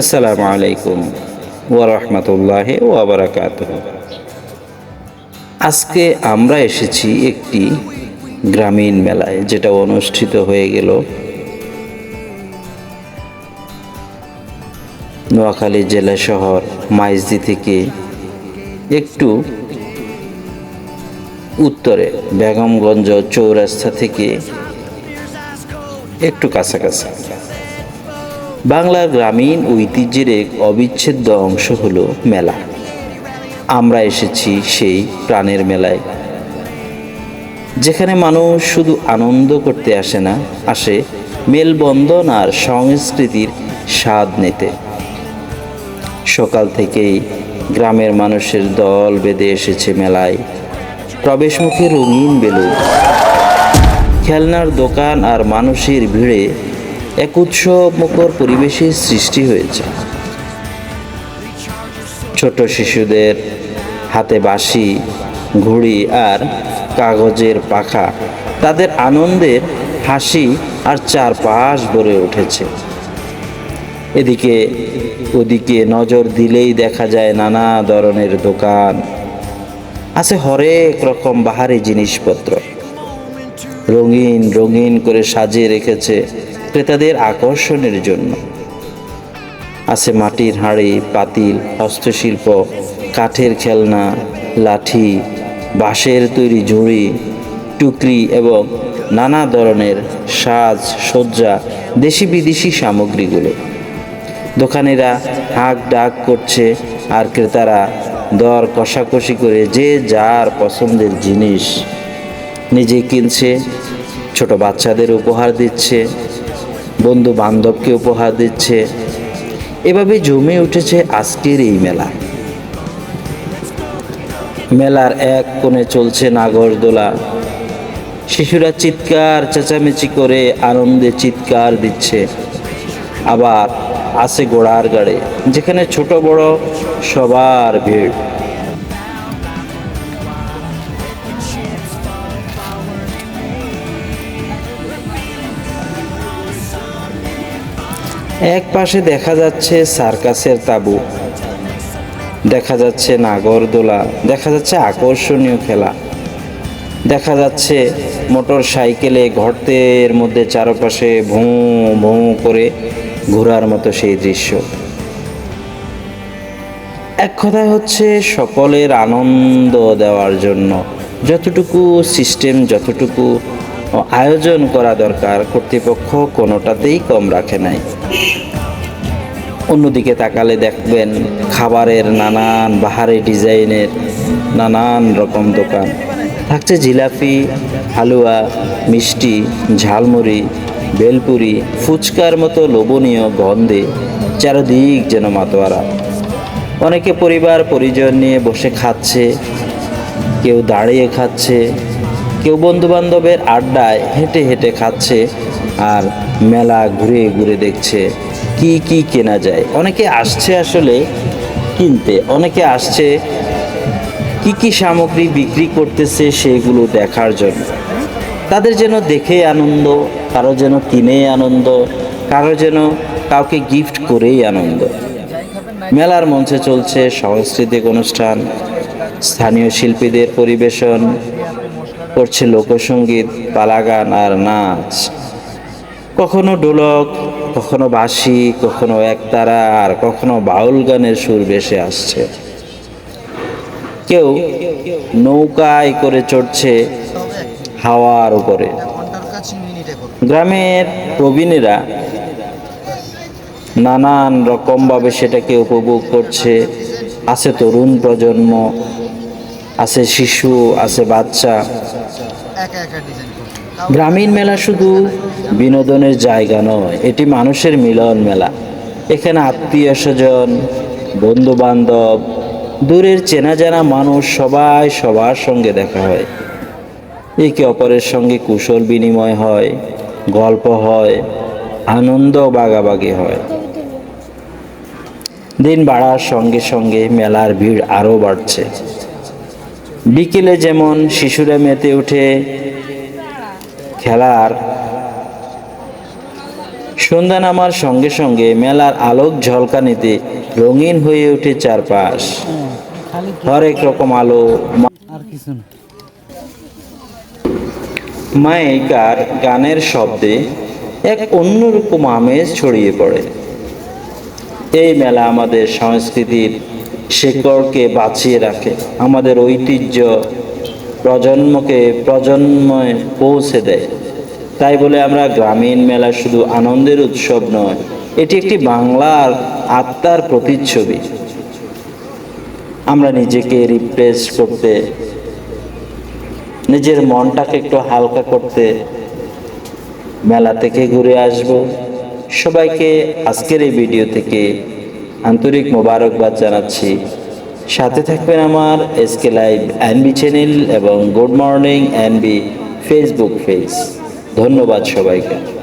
আসসালামু আলাইকুম ওরহমতুল্লাহ ওবরাকাত আজকে আমরা এসেছি একটি গ্রামীণ মেলায়, যেটা অনুষ্ঠিত হয়ে গেল নোয়াখালী জেলা শহর মাইজদি থেকে একটু উত্তরে, বেগমগঞ্জ চৌরাস্তা থেকে একটু কাছাকাছি। বাংলার গ্রামীণ ঐতিহ্যের এক অবিচ্ছেদ্য অংশ হল মেলা। আমরা এসেছি সেই প্রাণের মেলায়, যেখানে মানুষ শুধু আনন্দ করতে আসে না, আসে মেলবন্ধন আর সংস্কৃতির স্বাদ নিতে। সকাল থেকেই গ্রামের মানুষের দল বেঁধে এসেছে মেলায়। প্রবেশমুখে রঙিন বেলুন, খেলনার দোকান আর মানুষের ভিড়ে এক উৎসব মুখর পরিবেশের সৃষ্টি হয়েছে। ছোট শিশুদের হাতে বাঁশি, ঘুড়ি আর কাগজের পাখা, তাদের আনন্দের হাসি আর চারপাশ ভরে উঠেছে। এদিকে, ওদিকে নজর দিলেই দেখা যায় নানা ধরনের দোকান, আছে হরেক রকম বাহারি জিনিসপত্র। রঙিন রঙিন করে সাজিয়ে রেখেছে ক্রেতাদের আকর্ষণের জন্য। আছে মাটির হাঁড়ি, পাতিল, হস্তশিল্প, কাঠের খেলনা, লাঠি, বাঁশের তৈরি ঝুড়ি, টুকরি এবং নানা ধরনের সাজ, সজ্জা দেশি বিদেশি সামগ্রীগুলো। দোকানিরা হাঁক ডাক করছে আর ক্রেতারা দর কষাকষি করে যে যার পছন্দের জিনিস নিজে কিনছে, ছোট বাচ্চাদের উপহার দিচ্ছে, বন্ধু বান্ধবকে উপহার দিচ্ছে। এভাবে জমে উঠেছে আজকের এই মেলা। মেলার এক কোণে চলছে নাগরদোলা। শিশুরা চিৎকার, চেঁচামেচি করে আনন্দে চিৎকার দিচ্ছে। আবার আছে গোড়ার গাড়ে, যেখানে ছোট বড় সবার ভিড়। এক পাশে দেখা যাচ্ছে সার্কাসের তাঁবু, দেখা যাচ্ছে নাগরদোলা দেখা যাচ্ছে আকর্ষণীয় খেলা, দেখা যাচ্ছে মোটর সাইকেলে গর্তের মধ্যে চারপাশে ভোঁ ভোঁ করে ঘোরার মতো সেই দৃশ্য। এক কথায় হচ্ছে সকলের আনন্দ দেওয়ার জন্য যতটুকু সিস্টেম, যতটুকু আয়োজন করা দরকার, কর্তৃপক্ষ কোনোটাতেই কম রাখে নাই। অন্যদিকে তাকালে দেখবেন খাবারের নানান বাহারি ডিজাইনের নানান রকম দোকান। থাকছে জিলাপি, হালুয়া, মিষ্টি, ঝালমুড়ি, বেলপুরি, ফুচকার মতো লোভনীয় গন্ধে চারদিক যেন মাতোয়ারা। অনেকে পরিবার, পরিজন নিয়ে বসে খাচ্ছে, কেউ দাঁড়িয়ে খাচ্ছে, কেউ বন্ধু বান্ধবের আড্ডায় হেঁটে হেঁটে খাচ্ছে আর মেলা ঘুরে ঘুরে দেখছে কি কি কেনা যায়। অনেকে আসছে আসলে কিনতে, অনেকে আসছে কি কি সামগ্রী বিক্রি করতেছে সেগুলো দেখার জন্য। তাদের যেন দেখে আনন্দ, কারও যেন কিনে আনন্দ, কারও যেন কাউকে গিফট করেই আনন্দ। মেলার মঞ্চে চলছে সাংস্কৃতিক অনুষ্ঠান, স্থানীয় শিল্পীদের পরিবেশন, করছে লোকসঙ্গীত পালাগান আর নাচ। কখনো ডোলক কখনো বাঁশি, কখনো একতারা আর কখনো বাউল গানের সুর ভেসে আসছে। কেউ নৌকায় করে চড়ছে হাওয়ার উপরে। গ্রামের প্রবীণেরা নানান রকমভাবে সেটাকে উপভোগ করছে। আছে তরুণ প্রজন্ম, আছে শিশু, আছে বাচ্চা। গ্রামীণ মেলা শুধু বিনোদনের জায়গা নয়, এটি মানুষের মিলন মেলা। এখানে আত্মীয় স্বজন বন্ধু বান্ধব দূরের চেনা জানা মানুষ সবাই সবার সঙ্গে দেখা হয়। একে অপরের সঙ্গে কুশল বিনিময় হয়, গল্প হয়, আনন্দ বাগাবাগি হয়। দিন বাড়ার সঙ্গে সঙ্গে মেলার ভিড় আরও বাড়ছে। বিকেলে যেমন শিশুরা মেতে উঠে খেলার। সন্ধ্যা নামার সঙ্গে সঙ্গে মেলার আলোক ঝলকানিতে রঙিন হয়ে ওঠে চারপাশ। হরেক রকম আলো মাইকার গানের শব্দে এক অন্যরকম আমেজ ছড়িয়ে পড়ে। এই মেলা আমাদের সংস্কৃতির শেকড়কে বাঁচিয়ে রাখে আমাদের ঐতিহ্য প্রজন্মকে প্রজন্মে পৌঁছে দেয়। তাই বলে আমরা গ্রামীণ মেলা শুধু আনন্দের উৎসব নয়, এটি একটি বাংলার আত্মার প্রতিচ্ছবি। আমরা নিজেকে রিপ্রেস করতে, নিজের মনটাকে একটু হালকা করতে মেলা থেকে ঘুরে আসব। সবাইকে আজকের এই ভিডিও থেকে আন্তরিক মোবারকবাদ জানাচ্ছি। সাথে থাকবেন আমার এসকে লাইভ এনবি চ্যানেল এবং good morning NB Facebook page. ধন্যবাদ সবাইকে।